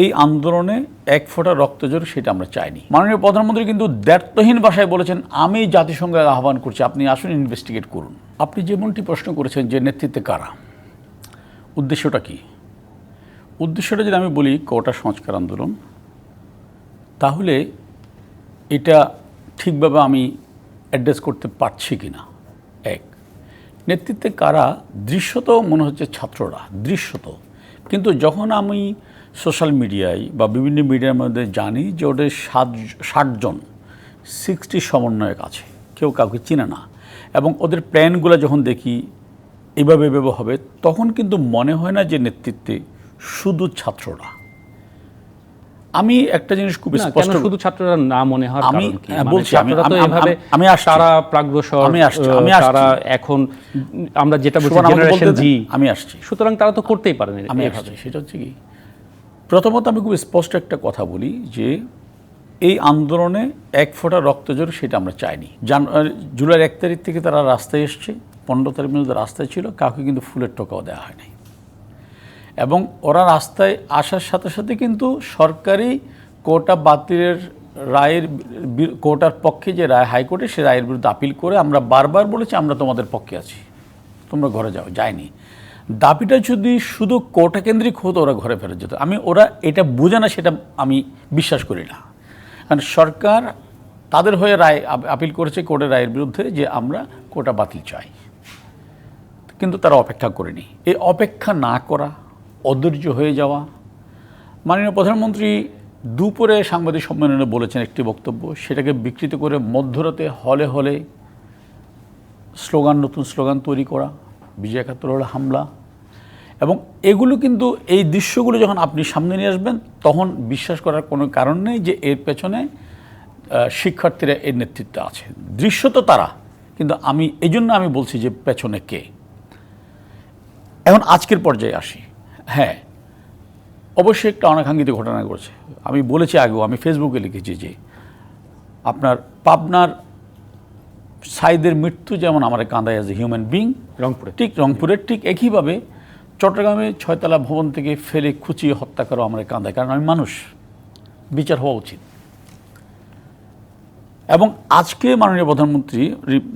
এই আন্দোলনে এক ফোঁটা রক্ত জোর সেটা আমরা চাইনি। মাননীয় প্রধানমন্ত্রী কিন্তু দ্ব্যর্থহীন ভাষায় বলেছেন, আমি জাতিসংঘে আহ্বান করছি, আপনি আসুন ইনভেস্টিগেট করুন। আপনি যেমনটি প্রশ্ন করেছেন যে নেতৃত্বে কারা, উদ্দেশ্যটা কি? উদ্দেশ্যটা যদি আমি বলি কোটা সংস্কার আন্দোলন, তাহলে এটা ঠিকভাবে আমি অ্যাড্রেস করতে পারছি কি না এক, নেতৃত্বে কারা, দৃশ্যত মনে হচ্ছে ছাত্ররা, দৃশ্যত। কিন্তু যখন আমি সোশ্যাল মিডিয়ায় বা বিভিন্ন মিডিয়ার মধ্যে জানি যে ওদের সাত ষাটজন সিক্সটি সমন্বয়ক আছে। কেউ কাউকে চিনে না। এবং ওদের প্ল্যানগুলো যখন দেখি এভাবে এভাবে হবে তখন কিন্তু মনে হয় না যে নেতৃত্বে শুধু ছাত্ররা। আমি একটা জিনিস খুব স্পষ্ট শুধু ছাত্ররা না মনে হয় আমি? হ্যাঁ, মানে বলছি, আমি- ছাত্ররা তো এভাবে আমি আসছি। তারা প্রাগ্রসর আমি আসছি, আমি। তারা এখন আমরা যেটা বলছি জেনারেশন জি আমি আসছি। সুতরাং তারা তো করতেই পারেন আমি আসছি সেটা হচ্ছে কি? প্রথমত আমি খুব স্পষ্ট একটা কথা বলি যে এই আন্দোলনে এক ফোঁটা রক্ত জোর সেটা আমরা চাইনি। জান জুলাইয়ের এক তারিখ থেকে তারা রাস্তায় এসছে, পনেরো তারিখ পর্যন্ত রাস্তায় ছিল, কাউকে কিন্তু ফুলের টোকাও দেওয়া হয়নি এবং ওরা রাস্তায় আসার সাথে সাথে কিন্তু সরকারি কোটা বাতিলের রায়ের কোটার পক্ষে যে রায় হাইকোর্টে সে রায়ের বিরুদ্ধে আপিল করে আমরা বারবার বলেছি, আমরা তোমাদের পক্ষে আছি, তোমরা ঘরে যাও, যায়নি। দাবিটা যদি শুধু কোটা কেন্দ্রিক হতো, ওরা ঘরে ফেরত যেত। আমি, ওরা এটা বোঝে না, সেটা আমি বিশ্বাস করি না। কারণ সরকার তাদের হয়ে রায় আপিল করেছে কোর্টের রায়ের বিরুদ্ধে যে আমরা কোটা বাতিল চাই। কিন্তু তারা অপেক্ষা করেনি। এই অপেক্ষা না করা, অধৈর্য হয়ে যাওয়া, মাননীয় প্রধানমন্ত্রী দুপুরে সাংবাদিক সম্মেলনে বলেছেন একটি বক্তব্য, সেটাকে বিকৃত করে মধ্যরাতে হলে হলে স্লোগান, নতুন স্লোগান তৈরি করা, বিজয় একাত্তর হামলা এবং এগুলো কিন্তু এই দৃশ্যগুলো যখন আপনি সামনে নিয়ে আসবেন তখন বিশ্বাস করার কোনো কারণ নেই যে এর পেছনে শিক্ষার্থীরা এর নেতৃত্বে আছে। দৃশ্য তো তারা কিন্তু আমি এই জন্য আমি বলছি যে পেছনে কে? এখন আজকের পর্যায়ে আসি। হ্যাঁ অবশ্যই একটা অনাকাঙ্ক্ষিত ঘটনা ঘটছে। আমি বলেছি আগেও আমি ফেসবুকে লিখেছি যে আপনার পাবনার সাইদের মৃত্যু যেমন আমার কাঁদায় অ্যাজ এ হিউম্যান বিং রংপুরে। ঠিক রংপুরের ঠিক একইভাবে চট্টগ্রামে ছয়তলা ভবন থেকে ফেলে খুঁচিয়ে হত্যা করা আমার কাঁদায় কারণ আমি মানুষ। বিচার হওয়া উচিত। এবং আজকে মাননীয় প্রধানমন্ত্রী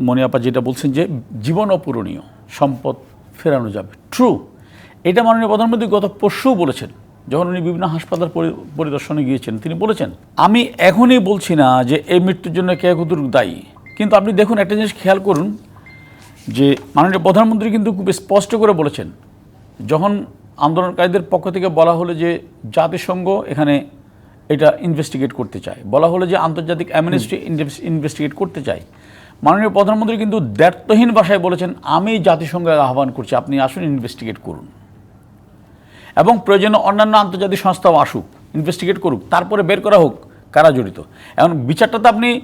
মনিয়াপা যেটা বলছেন যে জীবন অপূরণীয়, সম্পদ ফেরানো যাবে। ট্রু এটা মাননীয় প্রধানমন্ত্রী গত পরশুও বলেছেন, যখন উনি বিভিন্ন হাসপাতাল পরিদর্শনে গিয়েছেন, তিনি বলেছেন, আমি এখনই বলছি না যে এই মৃত্যুর জন্য কে কতটুকু দায়ী। কিন্তু আপনি দেখুন একটা জিনিস খেয়াল করুন, যে মাননীয় প্রধানমন্ত্রী কিন্তু খুব স্পষ্ট করে বলেছেন যখন আন্দোলনকারীদের পক্ষ থেকে বলা হলো যে জাতিসংঘ এখানে এটা ইনভেস্টিগেট করতে চায় বলা হলো যে আন্তর্জাতিক অ্যামনেস্টি ইনভেস্টিগেট করতে চায় মাননীয় প্রধানমন্ত্রী কিন্তু দ্ব্যর্থহীন ভাষায় বলেছেন আমি জাতিসংঘে আহ্বান করছি আপনি আসুন ইনভেস্টিগেট করুন। এবং প্রয়োজনে অন্যান্য আন্তর্জাতিক সংস্থাও আসুক ইনভেস্টিগেট করুক তারপরে বের করা হোক কারা জড়িত? এখন বিচারটা তো আপনি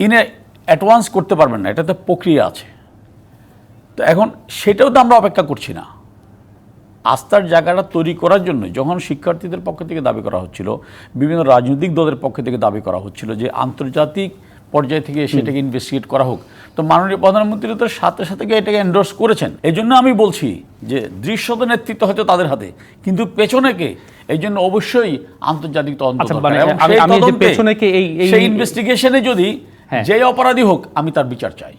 ইনে অ্যাডভান্স করতে পারবেন না এটাতে প্রক্রিয়া আছে। তো এখন সেটাও তো আমরা অপেক্ষা করছি না। আস্থার জায়গাটা তৈরি করার জন্য যখন শিক্ষার্থীদের পক্ষ থেকে দাবি করা হচ্ছিল বিভিন্ন রাজনৈতিক দলের পক্ষ থেকে দাবি করা হচ্ছিল যে আন্তর্জাতিক পর্যায় থেকে সেটাকে ইনভেস্টিগেট করা হোক। তো মাননীয় প্রধানমন্ত্রী তো সাথে সাথে গিয়ে এটাকে এন্ডোর্স করেছেন। এই জন্য আমি বলছি যে দৃশ্যত নেতৃত্ব হয়তো তাদের হাতে কিন্তু পেছনে কে? এই জন্য অবশ্যই আন্তর্জাতিক তদন্ত আচ্ছা, দরকার। মানে ইনভেস্টিগেশনে যদি হ্যাঁ। যে অপরাধী হোক আমি তার বিচার চাই।